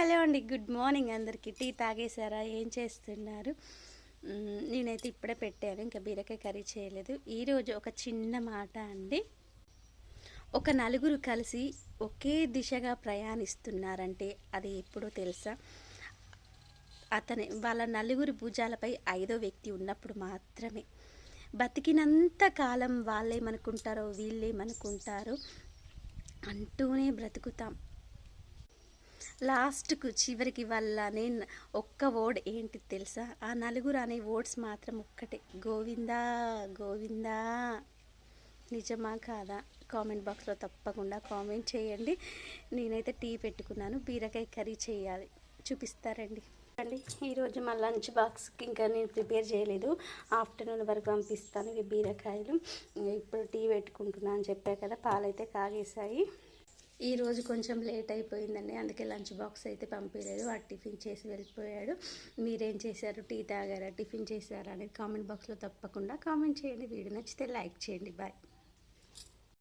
Hello అండి good morning. అందరికీ tea తాగేశారా? ఏం చేస్తున్నారు? నేనైతే ఇప్పుడే పెట్టాను. ఇంకా బీరకాయ కర్రీ చేయలేదు. ఈరోజు ఒక చిన్న మాట అండి. ఒక నలుగురు కలిసి ఒకే దిశగా ప్రయాణిస్తున్నారంటే అది ఎప్పుడో తెలుసా? అతని వాళ్ళ నలుగురు భుజాలపై ఐదో వ్యక్తి ఉన్నప్పుడు మాత్రమే. బతికినంత కాలం వాళ్ళేమనుకుంటారో వీళ్ళేమనుకుంటారో అంటూనే బ్రతుకుతాం. లాస్ట్కు చివరికి వాళ్ళ నేను ఒక్క వర్డ్ ఏంటి తెలుసా? ఆ నలుగురు అనే వర్డ్స్ మాత్రం ఒక్కటే. గోవిందా గోవిందా. నిజమా కాదా? కామెంట్ బాక్స్లో తప్పకుండా కామెంట్ చేయండి. నేనైతే టీ పెట్టుకున్నాను. బీరకాయ కర్రీ చేయాలి. చూపిస్తారండి. అండి ఈరోజు మా లంచ్ బాక్స్కి ఇంకా నేను ప్రిపేర్ చేయలేదు. ఆఫ్టర్నూన్ వరకు పంపిస్తాను ఇవి బీరకాయలు. ఇప్పుడు టీ పెట్టుకుంటున్నాను అని చెప్పా కదా పాలైతే కాగేశాయి. ఈరోజు కొంచెం లేట్ అయిపోయిందండి. అందుకే లంచ్ బాక్స్ అయితే పంపించలేదు ఆ టిఫిన్ చేసి వెళ్ళిపోయాడు. మీరేం చేశారు? టీ తాగారా? టిఫిన్ చేశారా? అనేది కామెంట్ బాక్స్లో తప్పకుండా కామెంట్ చేయండి. వీడియో నచ్చితే లైక్ చేయండి. బాయ్.